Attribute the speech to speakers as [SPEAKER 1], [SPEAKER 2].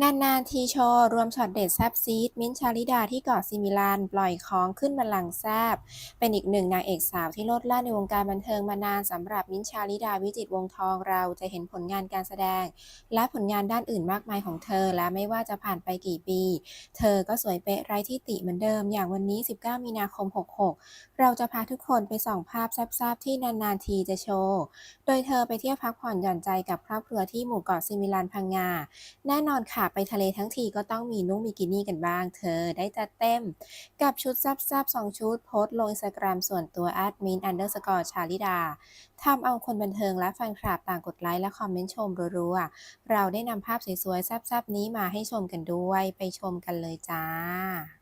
[SPEAKER 1] นานๆทีโชว์รวมช็อตเด็ดแซบซีด มิ้นท์ชาลิดาที่เกาะซิมิลันปล่อยของขึ้นบัลลังก์แซบเป็นอีกหนึ่งนางเอกสาวที่โลดแล่นในวงการบันเทิงมานานสำหรับมิ้นท์ชาลิดาวิจิตวงทองเราจะเห็นผลงานการแสดง และผลงานด้านอื่นมากมายของเธอ และไม่ว่าจะผ่านไปกี่ปี เธอก็สวยเป๊ะไร้ที่ติเหมือนเดิม อย่างวันนี้ 19 มีนาคม 66 เราจะพาทุกคนไปส่องภาพแซบๆที่นานๆทีจะโชว์โดยเธอไปเที่ยวพักผ่อนหย่อนใจกับครอบครัวที่หมู่เกาะซิมิลันพังงาแน่นอนค่ะไปทะเลทั้งทีก็ต้องมีนุ่งบิกินี่กันบ้าง เธอได้จัดเต็ม กับชุดซับซับสองชุดโพสต์ลงอินสตาแกรมส่วนตัวแอดมินอันเดอร์สกอร์ชาลิดาทำเอาคนบันเทิงและแฟนคลับต่างกดไลค์และคอมเมนต์ชมรัวๆ เราได้นำภาพสวยๆแซ่บๆนี้มาให้ชมกันด้วย ไปชมกันเลยจ้า